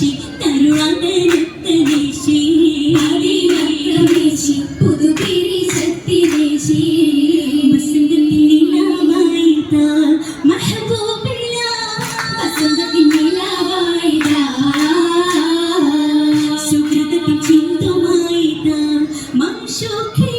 ദേശി തരുണാന്തരത്തെ ദേശി അതിനക്രമേശി പുതുപിരി ശക്തി ദേശി വസന്തത്തിൽ നിലവായിതാൽ മഹബൂബില്ല വസന്തത്തിൽ നിലവായിതാൽ സുഹൃതത്തിൽ ചിന്തമായിതാൽ മനുഷ്യോക്കെ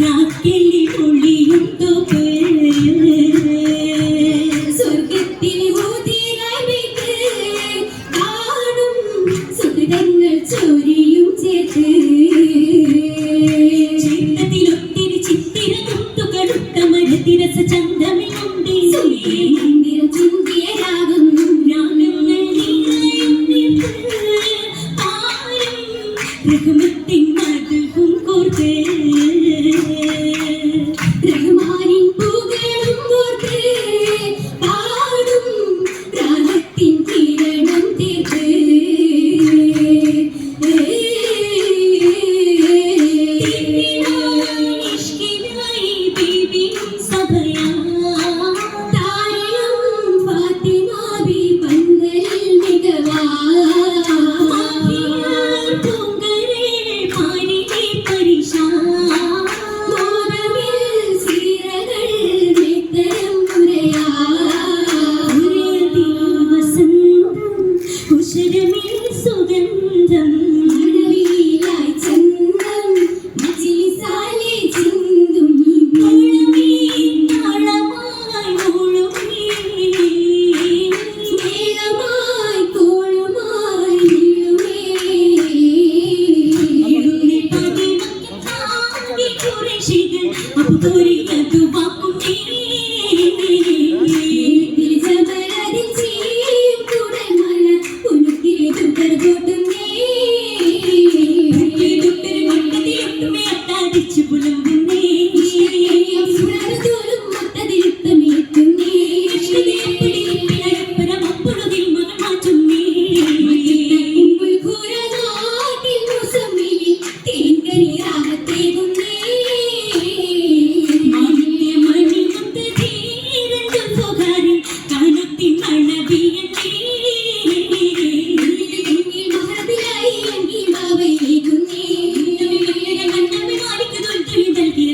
രാക്കിളി പൊളിയും തൊപ്പേ സ്വർഗത്തിൽ ഊതിരാമിക്ക് കാണും സുഹൃതങ്ങൾ ചൊരിയും ചേർത്ത് ജീവിതത്തിൽ ഒത്തിരി ചിത്തിര മുത്തുകളുത്ത മരത്തിരസ ചന്തമിലുണ്ട്. സുരേ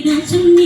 爱着你。